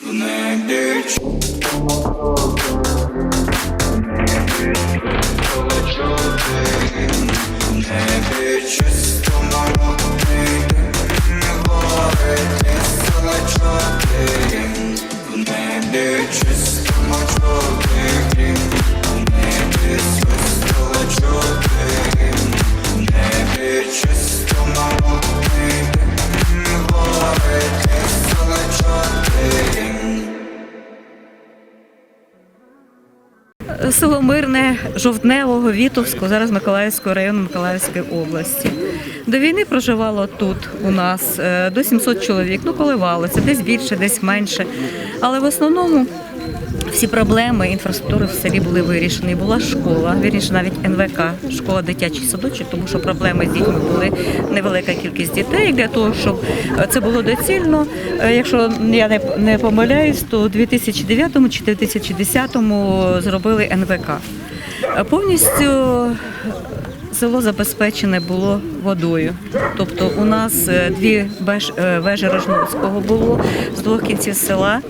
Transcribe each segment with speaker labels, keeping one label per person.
Speaker 1: В небі
Speaker 2: Село Мирне Жовтневого, Вітовського, зараз Миколаївського району Миколаївської області. До війни проживало тут у нас е, до 700 чоловік. Ну, коливалося, десь більше, десь менше. Але в основному всі проблеми інфраструктури в селі були вирішені. Була школа, вірніше навіть НВК, школа дитячий садочок, тому що проблеми з дітьми були невелика кількість дітей. Для того, щоб е, це було доцільно, е, якщо я не, помиляюсь, то у 2009 чи 2010 зробили НВК. Е, Повністю село забезпечене було водою. Тобто у нас е, дві е, вежі Рожновського було з двох кінців села.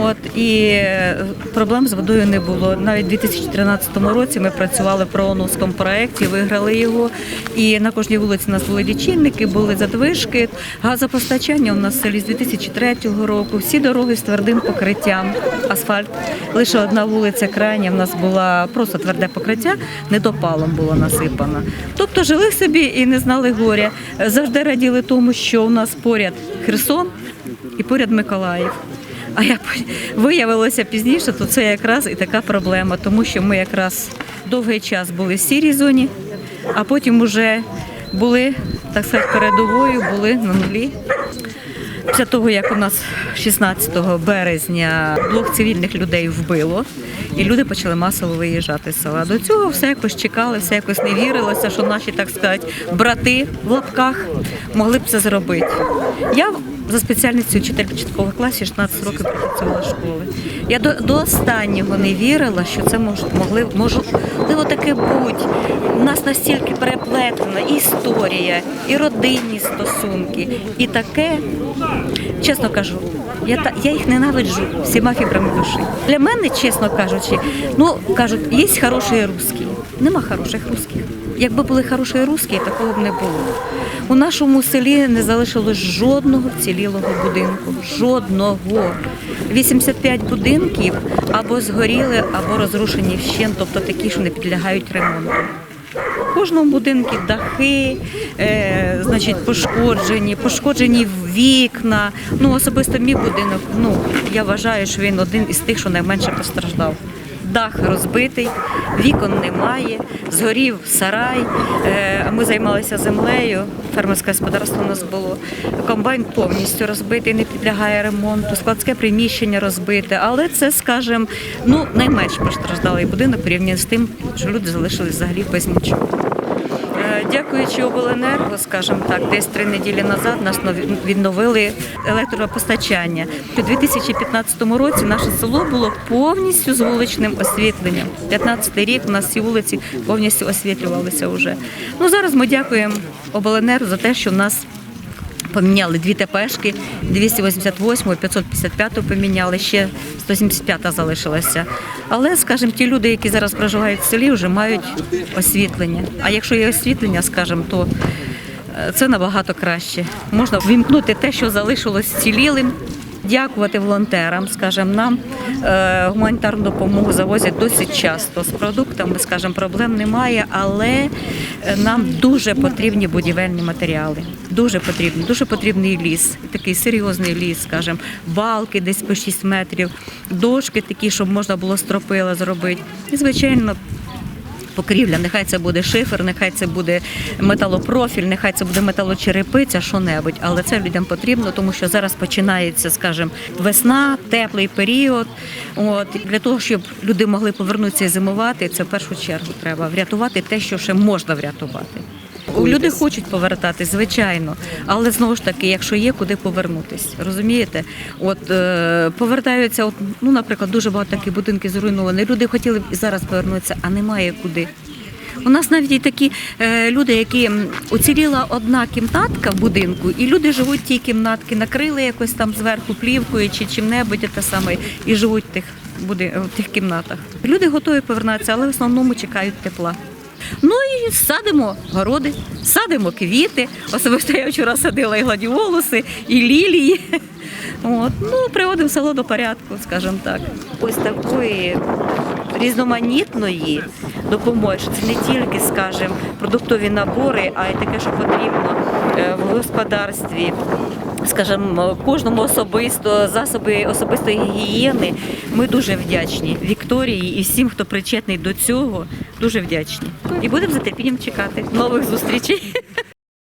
Speaker 2: От, і е, проблем з водою не було. Навіть у 2013 році ми працювали в прооновському проєкті, виграли його. І на кожній вулиці у нас були лічильники, були задвижки. Газопостачання у нас в селі з 2003 року. Всі дороги з твердим покриттям, асфальт. Лише одна вулиця крайня в нас була просто тверде покриття, недопалом було насипано. Тобто жили собі і не знали горя. Завжди раділи тому, що у нас поряд Херсон і поряд Миколаїв. А як виявилося пізніше, то це якраз і така проблема, тому що ми якраз довгий час були в сірій зоні, а потім вже були, так сказати, передовою, були на нулі. Після того, як у нас 16 березня двох цивільних людей вбило, і люди почали масово виїжджати з села. До цього все якось чекали, все якось не вірилося, що наші, так сказати, брати в лапках могли б це зробити. Я за спеціальністю вчитель початкових класів 16 років працювала школи. Я до, до останнього не вірила, що це мож, могли можливо таке бути. У нас настільки переплетена історія, і родинні стосунки, і таке, чесно кажу, я, та- я їх ненавиджу всіма фібрами душі. Для мене, чесно кажучи, ну кажуть, є хороший русський. Нема хороших русських. Якби були хороші русські, такого б не було. У нашому селі не залишилось жодного вцілілого будинку. Жодного. 85 будинків або згоріли, або розрушені вщент, тобто такі, що не підлягають ремонту. У кожному будинку дахи, е, значить, пошкоджені, пошкоджені вікна. Ну, особисто мій будинок, ну, я вважаю, що він один із тих, що найменше постраждав. Дах розбитий, вікон немає, згорів сарай. Е, Ми займалися землею, фермерське господарство у нас було. Комбайн повністю розбитий, не підлягає ремонту, складське приміщення розбите. Але це, скажімо, ну найменш постраждалий будинок порівняно з тим, що люди залишились взагалі без нічого. Дякуючи обленерго, скажімо так, десь три неділі назад нас відновили електропостачання. У 2015 році наше село було повністю з вуличним освітленням. 15 рік у нас всі вулиці повністю освітлювалися вже. Ну зараз ми дякуємо обленерго за те, що в нас Поміняли дві ТПшки, 288 і 555 поміняли, ще 175 залишилася. Але, скажімо, ті люди, які зараз проживають в селі, вже мають освітлення. А якщо є освітлення, скажімо, то е, це набагато краще. Можна вімкнути те, що залишилось цілілим. Дякувати волонтерам, скажімо, нам е, гуманітарну допомогу завозять досить часто. З продуктами, скажімо, проблем немає, але е, нам дуже потрібні будівельні матеріали. Дуже потрібні, дуже потрібний ліс, такий серйозний ліс, скажімо, балки десь по 6 метрів, дошки такі, щоб можна було стропила зробити. І, звичайно, покрівля, нехай це буде шифер, нехай це буде металопрофіль, нехай це буде металочерепиця, що-небудь. Але це людям потрібно, тому що зараз починається, скажімо, весна, теплий період. От для того, щоб люди могли повернутися і зимувати, це в першу чергу треба врятувати те, що ще можна врятувати. Люди хочуть повертатись, звичайно, але знову ж таки, якщо є куди повернутись, розумієте? От е, повертаються, от, ну, наприклад, дуже багато таких будинків зруйновані. Люди хотіли б і зараз повернутися, а немає куди. У нас навіть і такі е, люди, які м, уціліла одна кімнатка в будинку, і люди живуть в тій кімнатки, накрили якось там зверху плівкою чи чим-небудь те саме, і живуть в тих, в тих кімнатах. Люди готові повернутися, але в основному чекають тепла. Ну і садимо городи, садимо квіти. Особисто я вчора садила і гладіолуси, і лілії. От. Ну, приводимо село до порядку, скажімо так. Ось такої різноманітної допомоги, це не тільки, скажімо, продуктові набори, а й таке, що потрібно е, в господарстві. Скажімо, кожному особисто засоби особистої гігієни. Ми дуже вдячні Вікторії і всім, хто причетний до цього, дуже вдячні. І будемо за терпінням чекати нових зустрічей.